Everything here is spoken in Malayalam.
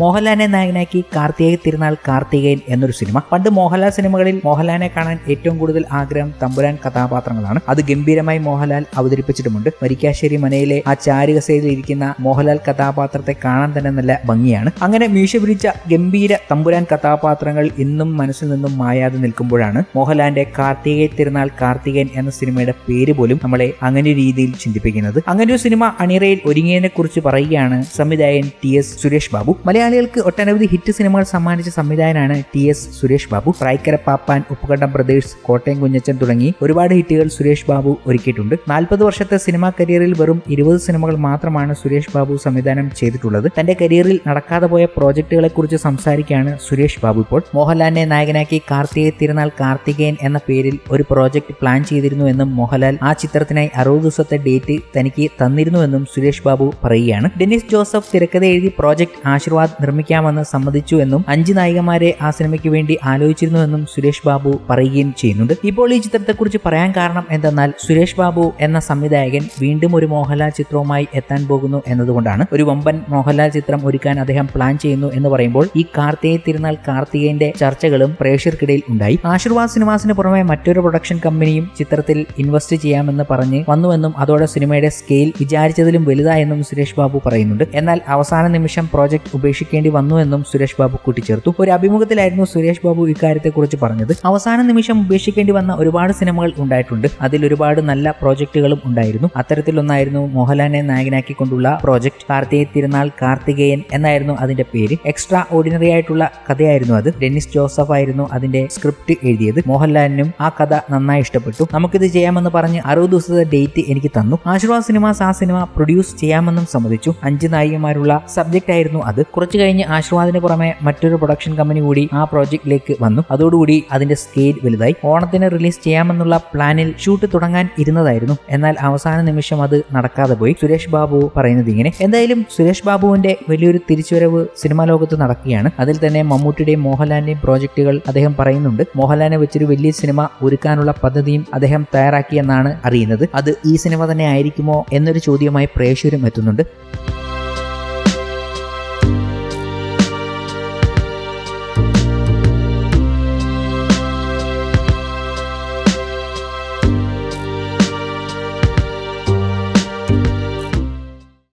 മോഹൻലാലിനെ നായകനാക്കി കാർത്തികേയ തിരുനാൾ കാർത്തികേയൻ എന്നൊരു സിനിമ. പണ്ട് മോഹൻലാൽ സിനിമകളിൽ മോഹൻലാലിനെ കാണാൻ ഏറ്റവും കൂടുതൽ ആഗ്രഹം തമ്പുരാൻ കഥാപാത്രങ്ങളാണ്. അത് ഗംഭീരമായി മോഹൻലാൽ അവതരിപ്പിച്ചിട്ടുമുണ്ട്. മരിക്കാശ്ശേരി മനയിലെ ആ ചാരുകസയിൽ ഇരിക്കുന്ന മോഹൻലാൽ കഥാപാത്രത്തെ കാണാൻ തന്നെ നല്ല ഭംഗിയാണ്. അങ്ങനെ മീശ പിടിച്ച ഗംഭീര തമ്പുരാൻ കഥാപാത്രങ്ങൾ ഇന്നും മനസ്സിൽ നിന്നും മായാതെ നിൽക്കുമ്പോഴാണ് മോഹൻലാലിന്റെ കാർത്തികേയ തിരുനാൾ കാർത്തികേയൻ എന്ന സിനിമയുടെ പേര് പോലും നമ്മളെ അങ്ങനെ രീതിയിൽ ചിന്തിപ്പിക്കുന്നത്. അങ്ങനെ ഒരു സിനിമ അണിറയിൽ ഒരുങ്ങിയതിനെ കുറിച്ച് പറയുകയാണ് സംവിധായകൻ ടി എസ് സുരേഷ് ബാബു. മലയാളികൾക്ക് ഒട്ടനവധി ഹിറ്റ് സിനിമകൾ സമ്മാനിച്ച സംവിധായകനാണ് T S Suresh Babu. Prayikkara Pappan Uppukandam brothers Kottayam Kunjachan തുടങ്ങി ഒരുപാട് ഹിറ്റുകൾ സുരേഷ് ബാബു ഒരുക്കിയിട്ടുണ്ട്. നാൽപ്പത് വർഷത്തെ സിനിമാ കരിയറിൽ വെറും ഇരുപത് സിനിമകൾ മാത്രമാണ് സുരേഷ് ബാബു സംവിധാനം ചെയ്തിട്ടുള്ളത്. തന്റെ കരിയറിൽ നടക്കാതെ പോയ പ്രോജക്റ്റുകളെക്കുറിച്ച് സംസാരിക്കുകയാണ് സുരേഷ് ബാബു ഇപ്പോൾ. മോഹൻലാലിനെ നായകനാക്കി കാർത്തികേയ തിരുനാൾ കാർത്തികേയൻ എന്ന പേരിൽ ഒരു പ്രോജക്റ്റ് പ്ലാൻ ചെയ്തിരുന്നു എന്നും മോഹൻലാൽ ആ ചിത്രത്തിനായി അറുപത് ദിവസത്തെ ഡേറ്റ് തനിക്ക് തന്നിരുന്നുവെന്നും സുരേഷ് ബാബു പറയുകയാണ്. ഡെന്നിസ് ജോസഫ് തിരക്കഥ എഴുതി പ്രോജക്റ്റ് ആശീർവാദ് നിർമ്മിക്കാമെന്ന് സമ്മതിച്ചു എന്നും അഞ്ച് നായികമാരെ ആ സിനിമയ്ക്ക് വേണ്ടി ആലോചിച്ചിരുന്നുവെന്നും സുരേഷ് ബാബു പറയുകയും ചെയ്യുന്നുണ്ട്. ഇപ്പോൾ ഈ ചിത്രത്തെക്കുറിച്ച് പറയാൻ കാരണം എന്തെന്നാൽ സുരേഷ് ബാബു എന്ന സംവിധായകൻ വീണ്ടും ഒരു മോഹൻലാൽ ചിത്രവുമായി എത്താൻ പോകുന്നു എന്നതുകൊണ്ടാണ്. ഒരു വമ്പൻ മോഹൻലാൽ ചിത്രം ഒരുക്കാൻ അദ്ദേഹം പ്ലാൻ ചെയ്യുന്നു എന്ന് പറയുമ്പോൾ ഈ കാർത്തികേ തിരുനാൾ കാർത്തികേയന്റെ ചർച്ചകളും പ്രേക്ഷകർക്കിടയിൽ ഉണ്ടായി. ആശീർവാദ് സിനിമാസിന് പുറമെ മറ്റൊരു പ്രൊഡക്ഷൻ കമ്പനിയും ചിത്രത്തിൽ ഇൻവെസ്റ്റ് ചെയ്യാമെന്ന് പറഞ്ഞ് വന്നുവെന്നും അതോടെ സിനിമയുടെ സ്കെയിൽ വിചാരിച്ചതിലും വലുതായെന്നും സുരേഷ് ബാബു പറയുന്നുണ്ട്. എന്നാൽ അവസാന നിമിഷം പ്രോജക്ട് ഉപേക്ഷിക്കേണ്ടി വന്നുവെന്നും സുരേഷ് ബാബു കൂട്ടിച്ചേർത്തു. ഒരു അഭിമുഖത്തിലായിരുന്നു സുരേഷ് ബാബു ഇക്കാര്യത്തെക്കുറിച്ച് പറഞ്ഞത്. അവസാന നിമിഷം ഉപേക്ഷിക്കേണ്ടി വന്ന ഒരുപാട് സിനിമകൾ ഉണ്ടായിട്ടുണ്ട്. അതിൽ ഒരുപാട് നല്ല പ്രോജക്റ്റുകളും ഉണ്ടായിരുന്നു. അത്തരത്തിലൊന്നായിരുന്നു മോഹൻലാലിനെ നായകനാക്കിക്കൊണ്ടുള്ള പ്രോജക്ട് കാർത്തിക തിരുനാൾ കാർത്തികേയൻ എന്നായിരുന്നു അതിന്റെ പേര്. എക്സ്ട്രാ ഓർഡിനറി ആയിട്ടുള്ള കഥയായിരുന്നു അത്. ഡെന്നിസ് ജോസഫ് ആയിരുന്നു അതിന്റെ സ്ക്രിപ്റ്റ് എഴുതിയത്. മോഹൻലാലിനും ആ കഥ നന്നായി ഇഷ്ടപ്പെട്ടു. നമുക്കിത് ചെയ്യാമെന്ന് പറഞ്ഞ് അറുപത് ദിവസത്തെ ഡേറ്റ് എനിക്ക് തന്നു. ആശീർവാദ് സിനിമാസ് ആ സിനിമ പ്രൊഡ്യൂസ് ചെയ്യാമെന്നും സമ്മതിച്ചു. അഞ്ച് നായികമാരുള്ള സബ്ജക്റ്റ് ആയിരുന്നു അത്. കുറച്ചു കഴിഞ്ഞ് ആശ്വാദിന് പുറമെ മറ്റൊരു പ്രൊഡക്ഷൻ കമ്പനി കൂടി ആ പ്രോജക്റ്റിലേക്ക് വന്നു. അതോടുകൂടി അതിന്റെ സ്കെയിൽ വലുതായി. ഓണത്തിന് റിലീസ് ചെയ്യാമെന്നുള്ള പ്ലാനിൽ ഷൂട്ട് തുടങ്ങാൻ ഇരുന്നതായിരുന്നു. എന്നാൽ അവസാന നിമിഷം അത് നടക്കാതെ പോയി. സുരേഷ് ബാബു പറയുന്നത് ഇങ്ങനെ എന്തായാലും സുരേഷ് ബാബുവിന്റെ വലിയൊരു തിരിച്ചുവരവ് സിനിമാ ലോകത്ത് നടക്കുകയാണ്. അതിൽ തന്നെ മമ്മൂട്ടിയുടെയും മോഹൻലാലിന്റെയും പ്രോജക്റ്റുകൾ അദ്ദേഹം പറയുന്നുണ്ട്. മോഹൻലാലിനെ വെച്ചൊരു വലിയ സിനിമ ഒരുക്കാനുള്ള പദ്ധതിയും അദ്ദേഹം തയ്യാറാക്കിയെന്നാണ് അറിയുന്നത്. അത് ഈ സിനിമ തന്നെ ആയിരിക്കുമോ എന്നൊരു ചോദ്യമായി പ്രേക്ഷകരും എത്തുന്നുണ്ട്.